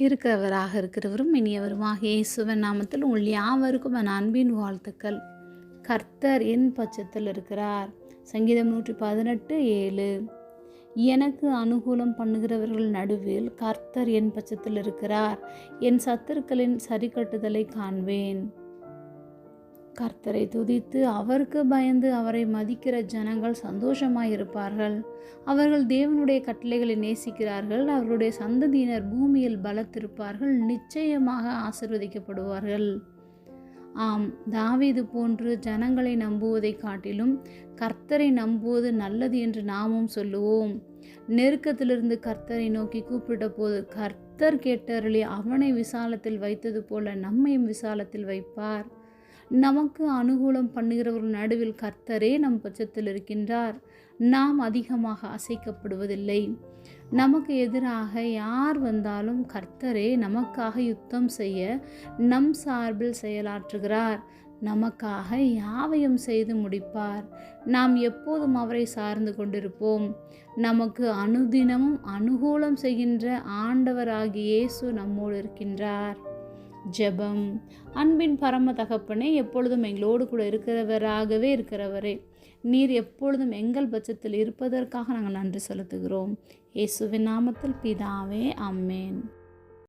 இருக்கிறவராக இருக்கிறவரும் இனியவருமாக இயேசுவன் நாமத்தில் உங்கள் யாவருக்கும் என் அன்பின் வாழ்த்துக்கள். கர்த்தர் என் பட்சத்தில் இருக்கிறார். சங்கீதம் நூற்றி பதினெட்டு ஏழு. எனக்கு அனுகூலம் பண்ணுகிறவர்கள் நடுவில் கர்த்தர் என் பட்சத்தில் இருக்கிறார். என் சத்துருக்களின் சரிக்கட்டுதலை காண்பேன். கர்த்தரை துதித்து அவருக்கு பயந்து அவரை மதிக்கிற ஜனங்கள் சந்தோஷமாயிருப்பார்கள். அவர்கள் தேவனுடைய கட்டளைகளை நேசிக்கிறார்கள். அவருடைய சந்ததியினர் பூமியில் பலத்திருப்பார்கள். நிச்சயமாக ஆசிர்வதிக்கப்படுவார்கள். ஆம் தாவீது போன்று ஜனங்களை நம்புவதை காட்டிலும் கர்த்தரை நம்புவது நல்லது என்று நாமும் சொல்லுவோம். நெருக்கத்திலிருந்து கர்த்தரை நோக்கி கூப்பிட்ட போது கர்த்தர் கேட்டருளி அவனை விசாலத்தில் வைத்தது போல நம்மையும் விசாலத்தில் வைப்பார். நமக்கு அனுகூலம் பண்ணுகிறவர்கள் நடுவில் கர்த்தரே நம் பட்சத்தில் இருக்கின்றார். நாம் அதிகமாக அசைக்கப்படுவதில்லை. நமக்கு எதிராக யார் வந்தாலும் கர்த்தரே நமக்காக யுத்தம் செய்ய நம் சார்பில் செயலாற்றுகிறார். நமக்காக யாவையும் செய்து முடிப்பார். நாம் எப்போதும் அவரை சார்ந்து கொண்டிருப்போம். நமக்கு அனுதினமும் அனுகூலம் செய்கின்ற ஆண்டவராகிய இயேசு நம்மோடு இருக்கின்றார். ஜெபம் அன்பின் பரம தகப்பனே எப்பொழுதும் எங்களோடு கூட இருக்கிறவராகவே இருக்கிறவரே நீர் எப்பொழுதும் எங்கள் பட்சத்தில் இருப்பதற்காக நாங்கள் நன்றி செலுத்துகிறோம். இயேசுவின் நாமத்தில் பிதாவே அம்மேன்